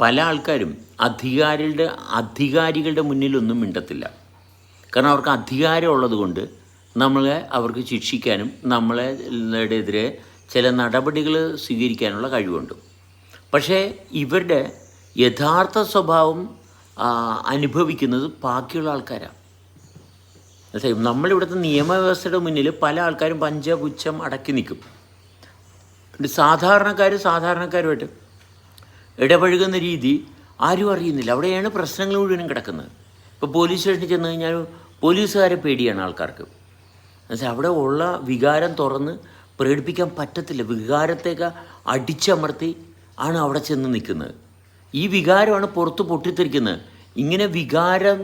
പല ആൾക്കാരും അധികാരികളുടെ അധികാരികളുടെ മുന്നിലൊന്നും മിണ്ടത്തില്ല. കാരണം അവർക്ക് അധികാരം ഉള്ളത് കൊണ്ട് നമ്മളെ അവർക്ക് ശിക്ഷിക്കാനും നമ്മളെ എതിരെ ചില നടപടികൾ സ്വീകരിക്കാനുള്ള കഴിവുണ്ട്. പക്ഷേ ഇവരുടെ യഥാർത്ഥ സ്വഭാവം അനുഭവിക്കുന്നത് ബാക്കിയുള്ള ആൾക്കാരാണ്. മനസ്സിലായി? നമ്മളിവിടുത്തെ നിയമവ്യവസ്ഥയുടെ മുന്നിൽ പല ആൾക്കാരും പഞ്ചപുച്ഛം അടക്കി നിൽക്കും. സാധാരണക്കാർ സാധാരണക്കാരുമായിട്ട് ഇടപഴകുന്ന രീതി ആരും അറിയുന്നില്ല. അവിടെയാണ് പ്രശ്നങ്ങൾ മുഴുവനും കിടക്കുന്നത്. ഇപ്പോൾ പോലീസ് സ്റ്റേഷനിൽ ചെന്ന് കഴിഞ്ഞാൽ പോലീസുകാരെ പേടിയാണ് ആൾക്കാർക്ക്. എന്നുവെച്ചാൽ അവിടെ ഉള്ള വികാരം തുറന്ന് പ്രകടിപ്പിക്കാൻ പറ്റത്തില്ല. വികാരത്തേക്ക് അടിച്ചമർത്തി ആണ് അവിടെ ചെന്ന് നിൽക്കുന്നത്. ഈ വികാരമാണ് പുറത്ത് പൊട്ടിത്തെറിക്കുന്നത്. ഇങ്ങനെ വികാരം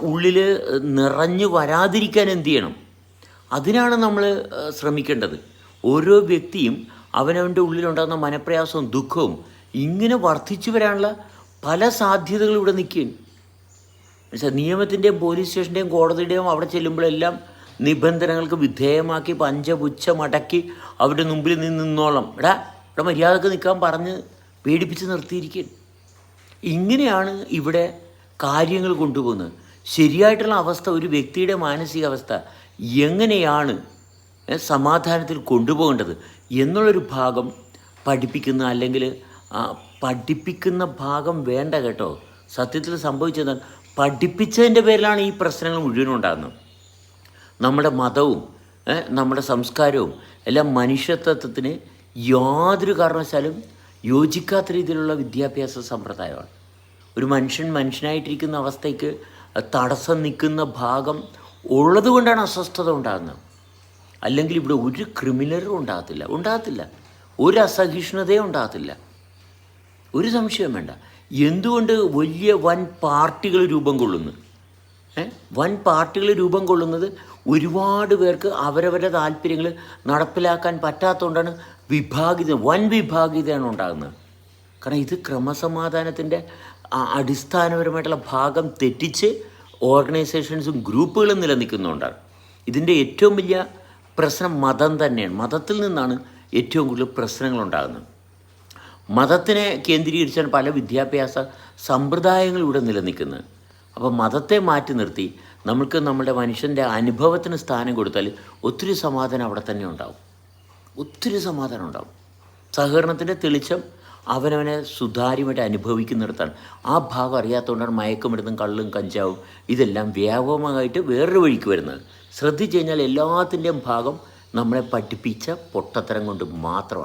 ഉള്ളിൽ നിറഞ്ഞു വരാതിരിക്കാൻ എന്തു ചെയ്യണം? അതിനാണ് നമ്മൾ ശ്രമിക്കേണ്ടത്. ഓരോ വ്യക്തിയും അവനവന്റെ ഉള്ളിലുണ്ടാകുന്ന മനപ്രയാസവും ദുഃഖവും ഇങ്ങനെ വർദ്ധിച്ചു വരാനുള്ള പല സാധ്യതകളും ഇവിടെ നിൽക്കുകയും പക്ഷേ നിയമത്തിന്റെയും പോലീസ് സ്റ്റേഷന്റെയും കോടതിയുടെയും അവിടെ ചെല്ലുമ്പോഴെല്ലാം നിബന്ധനകൾക്ക് വിധേയമാക്കി പഞ്ചപുച്ഛമടക്കി അവരുടെ മുമ്പിൽ നിന്ന് നിന്നോളം. എടാ ഇവിടെ മര്യാദയ്ക്ക് നിൽക്കാൻ പറഞ്ഞ് പേടിപ്പിച്ച് നിർത്തിയിരിക്കുകയാണ്. ഇങ്ങനെയാണ് ഇവിടെ കാര്യങ്ങൾ കൊണ്ടുപോകുന്നത്. ശരിയായിട്ടുള്ള അവസ്ഥ ഒരു വ്യക്തിയുടെ മാനസികാവസ്ഥ എങ്ങനെയാണ് സമാധാനത്തിൽ കൊണ്ടുപോകേണ്ടത് എന്നുള്ളൊരു ഭാഗം പഠിപ്പിക്കുന്ന അല്ലെങ്കിൽ പഠിപ്പിക്കുന്ന ഭാഗം വേണ്ട കേട്ടോ. സത്യത്തിൽ സംഭവിച്ചത് പഠിപ്പിച്ചതിന്റെ പേരിലാണ് ഈ പ്രശ്നങ്ങൾ മുഴുവനും ഉണ്ടാകുന്നത്. നമ്മുടെ മതവും നമ്മുടെ സംസ്കാരവും എല്ലാം മനുഷ്യത്വത്തിന് യാതൊരു കാരണവശാലും യോജിക്കാത്ത രീതിയിലുള്ള വിദ്യാഭ്യാസ സമ്പ്രദായമാണ്. ഒരു മനുഷ്യൻ മനുഷ്യനായിട്ടിരിക്കുന്ന അവസ്ഥയ്ക്ക് തടസ്സം നിൽക്കുന്ന ഭാഗം ഉള്ളതുകൊണ്ടാണ് അസ്വസ്ഥത ഉണ്ടാകുന്നത്. അല്ലെങ്കിൽ ഇവിടെ ഒരു ക്രിമിനലും ഉണ്ടാകത്തില്ല. ഉണ്ടാകത്തില്ല. ഒരു അസഹിഷ്ണുതയും ഉണ്ടാകത്തില്ല. ഒരു സംശയം വേണ്ട. എന്തുകൊണ്ട് വലിയ വൻ പാർട്ടികൾ രൂപം കൊള്ളുന്നു? വൻ പാർട്ടികൾ രൂപം കൊള്ളുന്നത് ഒരുപാട് പേർക്ക് അവരവരുടെ താല്പര്യങ്ങൾ നടപ്പിലാക്കാൻ പറ്റാത്തതുകൊണ്ടാണ് വിഭാഗിത വൻ വിഭാഗിതയാണ് ഉണ്ടാകുന്നത്. കാരണം ഇത് ക്രമസമാധാനത്തിന്റെ അടിസ്ഥാനപരമായിട്ടുള്ള ഭാഗം തെറ്റിച്ച് ഓർഗനൈസേഷൻസും ഗ്രൂപ്പുകളും നിലനിൽക്കുന്നുണ്ടാണ് ഇതിന്റെ ഏറ്റവും വലിയ പ്രശ്നം മതം തന്നെയാണ്. മതത്തിൽ നിന്നാണ് ഏറ്റവും കൂടുതൽ പ്രശ്നങ്ങൾ ഉണ്ടാകുന്നത്. മതത്തിനെ കേന്ദ്രീകരിച്ചാണ് പല വിദ്യാഭ്യാസ സമ്പ്രദായങ്ങൾ ഇവിടെ നിലനിൽക്കുന്നത്. അപ്പോൾ മതത്തെ മാറ്റി നിർത്തി നമുക്ക് നമ്മുടെ മനുഷ്യന്റെ അനുഭവത്തിന് സ്ഥാനം കൊടുത്താൽ ഒത്തിരി സമാധാനം അവിടെ തന്നെ ഉണ്ടാവും. ഒത്തിരി സമാധാനം ഉണ്ടാവും. സഹകരണത്തിന്റെ തെളിച്ചം അവനവനെ സുതാര്യമായിട്ട് അനുഭവിക്കുന്നിടത്താണ്. ആ ഭാഗം അറിയാത്തതുകൊണ്ടാണ് മയക്കുമരുന്നും കള്ളും കഞ്ചാവും ഇതെല്ലാം വ്യാപകമായിട്ട് വേറൊരു വഴിക്ക് വരുന്നത്. ശ്രദ്ധിച്ചു കഴിഞ്ഞാൽ എല്ലാത്തിന്റെയും ഭാഗം നമ്മളെ പഠിപ്പിച്ച പൊട്ടത്തരം കൊണ്ട് മാത്രമാണ്.